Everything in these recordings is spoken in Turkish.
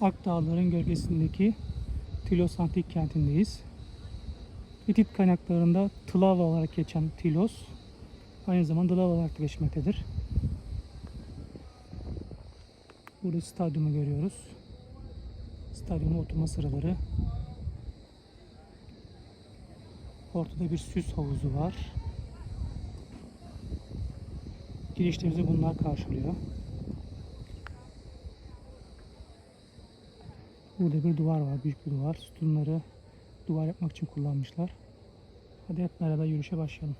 Akdağların gölgesindeki Tilos Antik Kenti'ndeyiz. Hitit kaynaklarında Tlava olarak geçen Tilos, aynı zamanda Dlava olarak da geçmektedir. Burada stadyumu görüyoruz. Stadyumun oturma sıraları. Ortada bir süs havuzu var. Girişte bizi bunlar karşılıyor. Burada bir duvar var, büyük bir duvar. Sütunları duvar yapmak için kullanmışlar. Hadi hep beraber yürüyüşe başlayalım.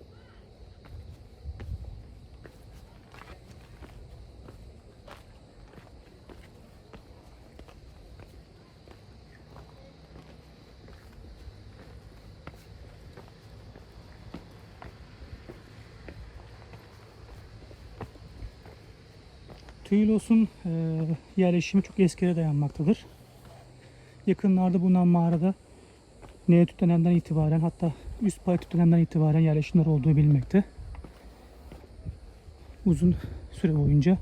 Tuylos'un e, yerleşimi çok eskiye dayanmaktadır. Yakınlarda bulunan mağarada Neolitük dönemden itibaren hatta üst Paleolitik dönemden itibaren yerleşimler olduğu bilinmekte. Uzun süre boyunca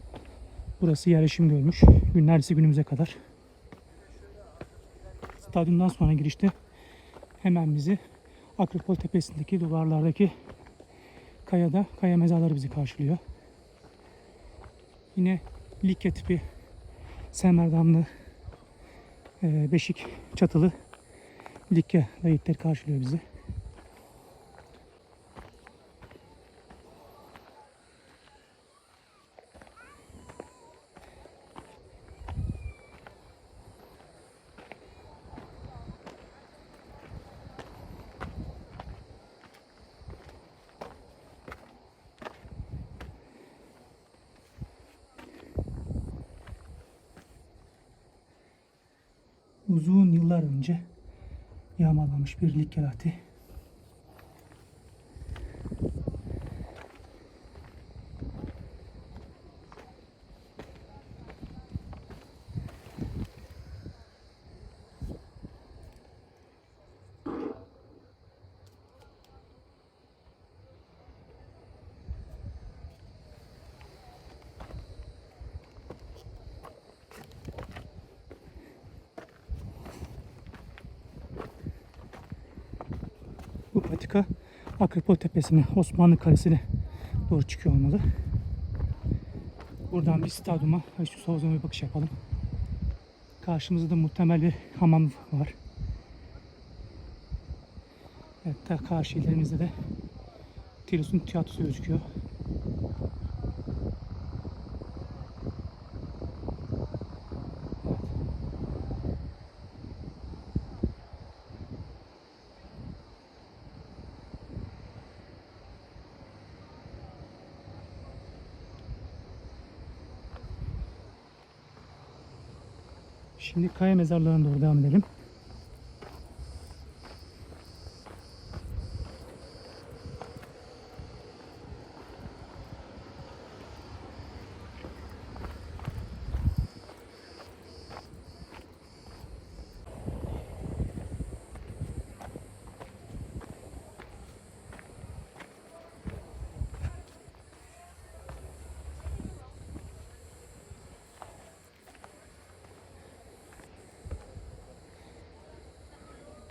burası yerleşim görmüş. Günlerce günümüze kadar. Stadyumdan sonra girişte hemen bizi Akropol tepesindeki duvarlardaki kayada kaya mezarları bizi karşılıyor. Yine Likya tipi Semerdamlı beşik çatılı Likya layıkları karşılıyor bizi. Uzun yıllar önce yağmalanmış bir likkelati. Patika Akropol Tepesi'ne, Osmanlı Kalesi'ne doğru çıkıyor olmalı. Buradan bir stadyuma, Ayşus Havuz'a bir bakış yapalım. Karşımızda da muhtemel bir hamam var. Evet, ta karşı ilerimizde de Tilus'un tiyatrosu gözüküyor. Şimdi kaya mezarlarına doğru devam edelim.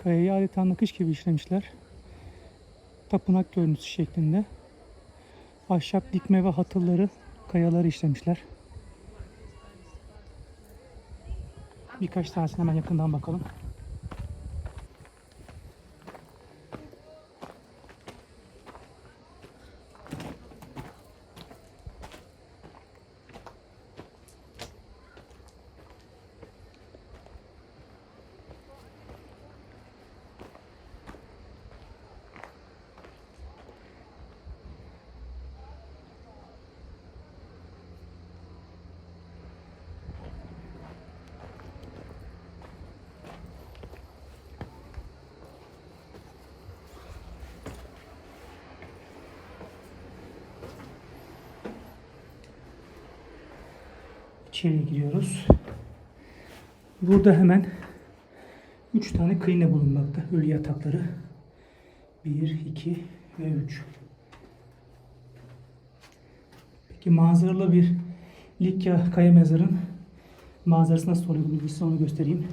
Kayayı adeta nakış gibi işlemişler. Tapınak görüntüsü şeklinde. Ahşap dikme ve hatırları, kayaları işlemişler. Birkaç tanesine hemen yakından bakalım. İçeri giriyoruz. Burada hemen 3 tane kıyne bulunmakta. Ölü yatakları. 1, 2 ve 3. Peki manzaralı bir Likya kaya mezarın Manzarası nasıl oluyor bir size onu göstereyim.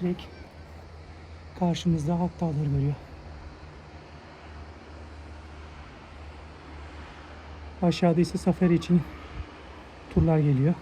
Direkt karşımızda Halk Dağları görüyor. Aşağıda ise safari için turlar geliyor.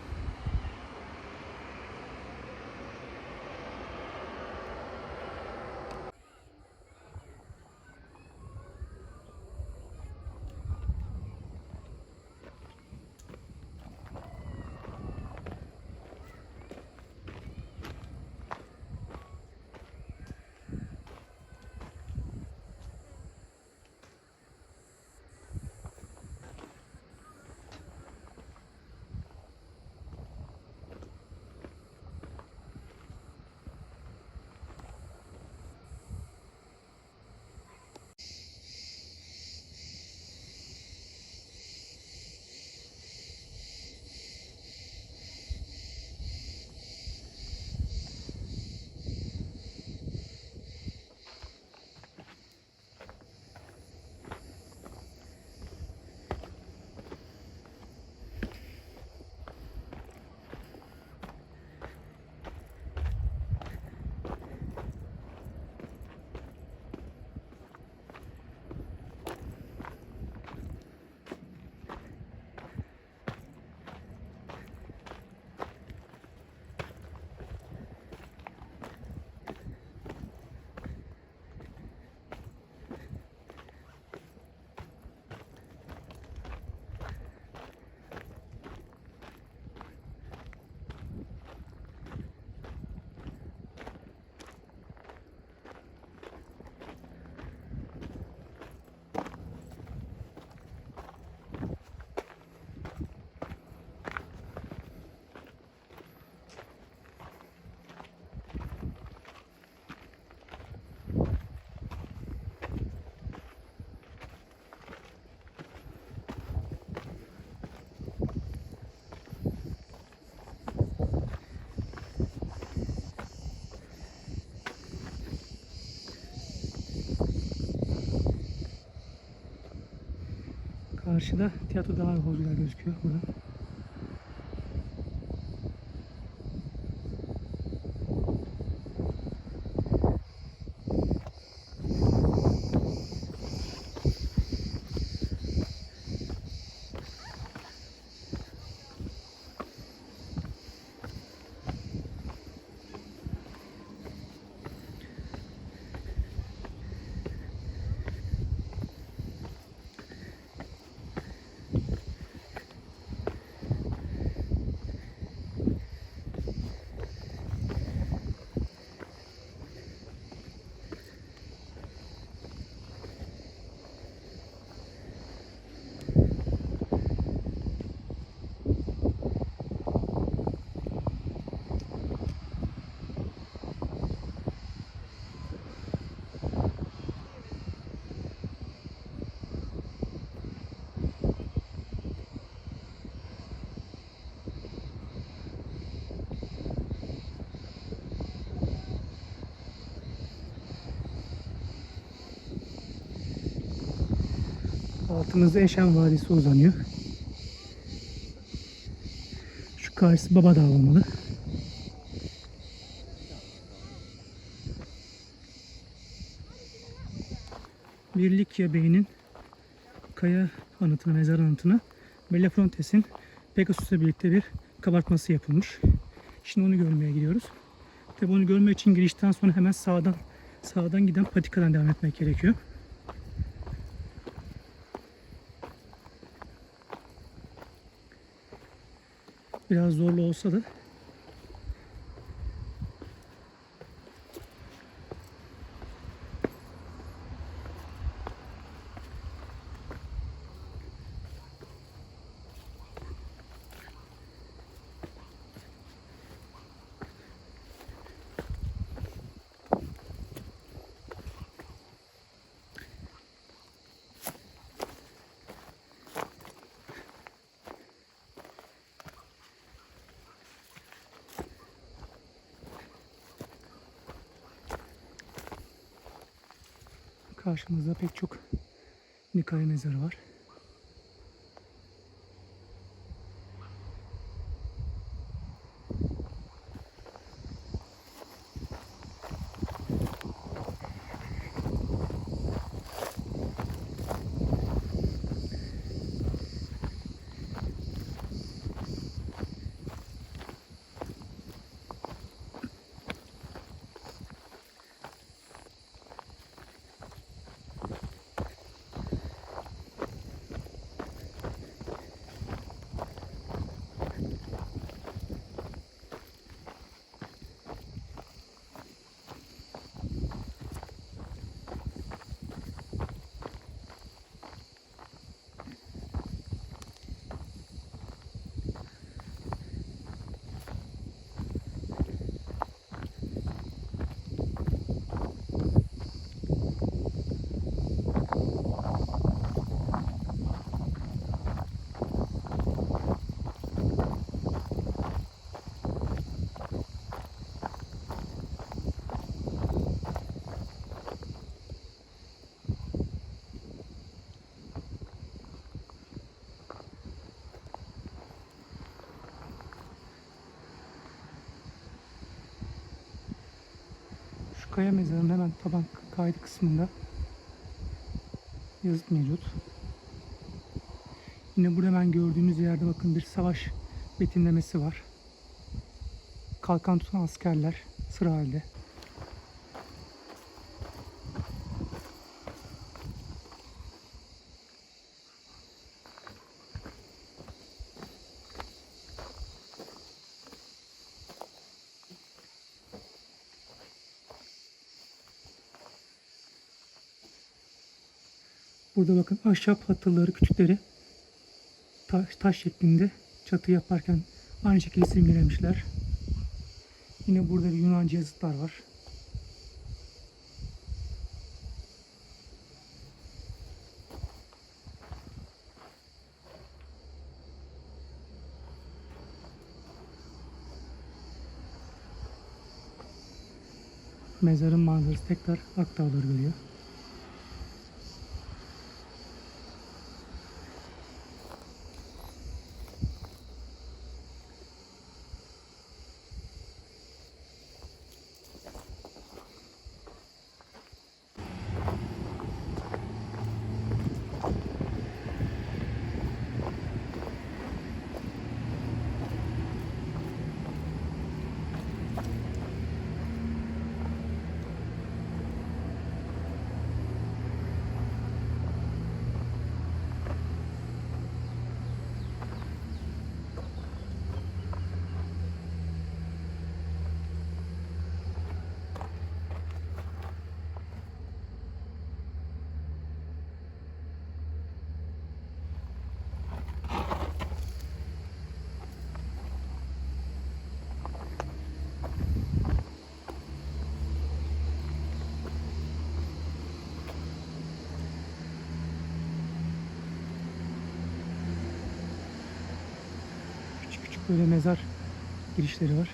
Karşıda tiyatro daha yolcular gözüküyor burada. Altımızda Eşen Vadisi uzanıyor. Şu karşısı Baba Dağı olmalı. Bir Likya Bey'in kaya anıtına, mezar anıtına Belafontes'in Pegasus'la birlikte bir kabartması yapılmış. Şimdi onu görmeye gidiyoruz. Tabi onu görmek için girişten sonra hemen sağdan sağdan giden patikadan devam etmek gerekiyor. Zorlu olsa da Karşımızda pek çok Nikaya mezarı var. Kaya mezarının hemen taban kaydı kısmında yazıt mevcut. Yine burada hemen gördüğünüz yerde bakın bir savaş betimlemesi var. Kalkan tutan askerler sıra halde. Burada bakın ahşap hatırları küçükleri taş, taş şeklinde çatı yaparken aynı şekilde simgelemişler. Yine burada bir Yunanca yazıtlar var. Mezarın manzarası tekrar Akdağları görüyor. Böyle mezar girişleri var.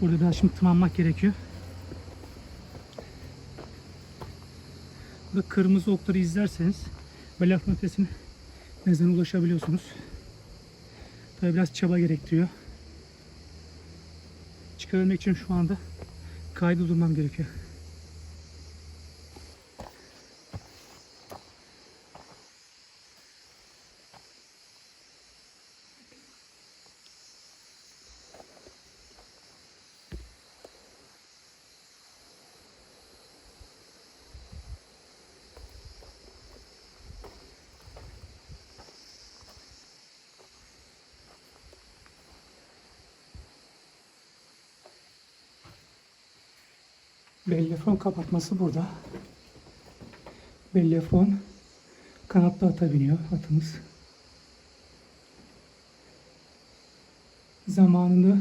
Burada biraz şimdi tırmanmak gerekiyor. Burada kırmızı okları izlerseniz Belaf Nefes'in mezarına ulaşabiliyorsunuz. Tabi biraz çaba gerektiriyor. Çıkabilmek için şu anda kaydı durmam gerekiyor. Bellefon kapatması burada. Bellefon kanatlı ata biniyor atımız. Zamanında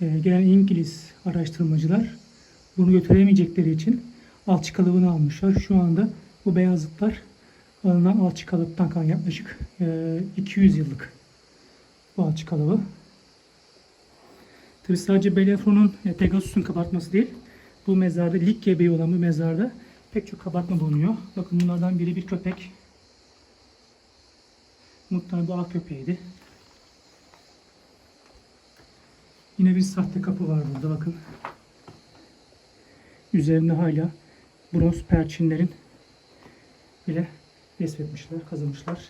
e, gelen İngiliz araştırmacılar bunu götüremeyecekleri için alçı kalıbını almışlar. Şu anda bu beyazlıklar alınan alçı kalıptan kalan yaklaşık e, 200 yıllık bu alçı kalıbı. Tabi sadece Bellefon'un e, Pegasus'un kabartması değil. Bu mezarda Likya Bey olan bu mezarda pek çok kabartma bulunuyor. Bakın bunlardan biri bir köpek. Muhtemelen bu av köpeğiydi. Yine bir sahte kapı var burada bakın. Üzerinde hala bronz perçinlerin bile resmetmişler, kazımışlar.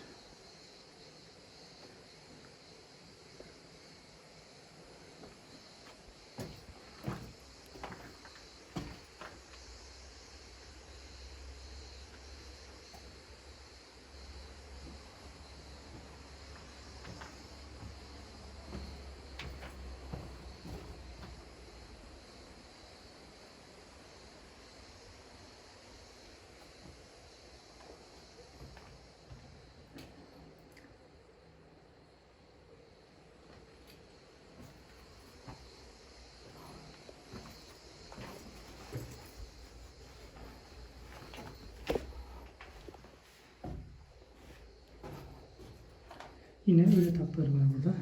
Yine ölü tatları var burada.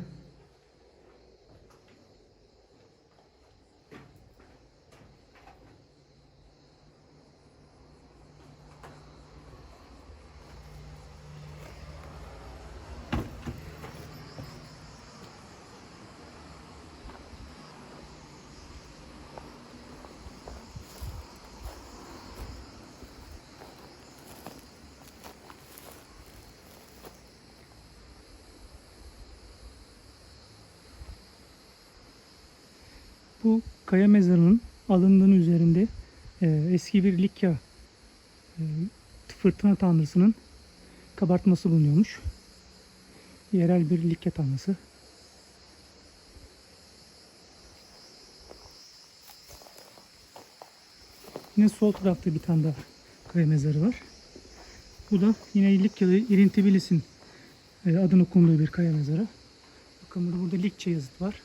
Bu kaya mezarının alındığının üzerinde e, eski bir Likya e, fırtına tanrısının kabartması bulunuyormuş. Yerel bir Likya tanrısı. Yine sol tarafta bir tane daha kaya mezarı var. Bu da yine Likyalı İrintibilis'in e, adını konduğu bir kaya mezarı. Bakın burada, burada Likçe yazıt var.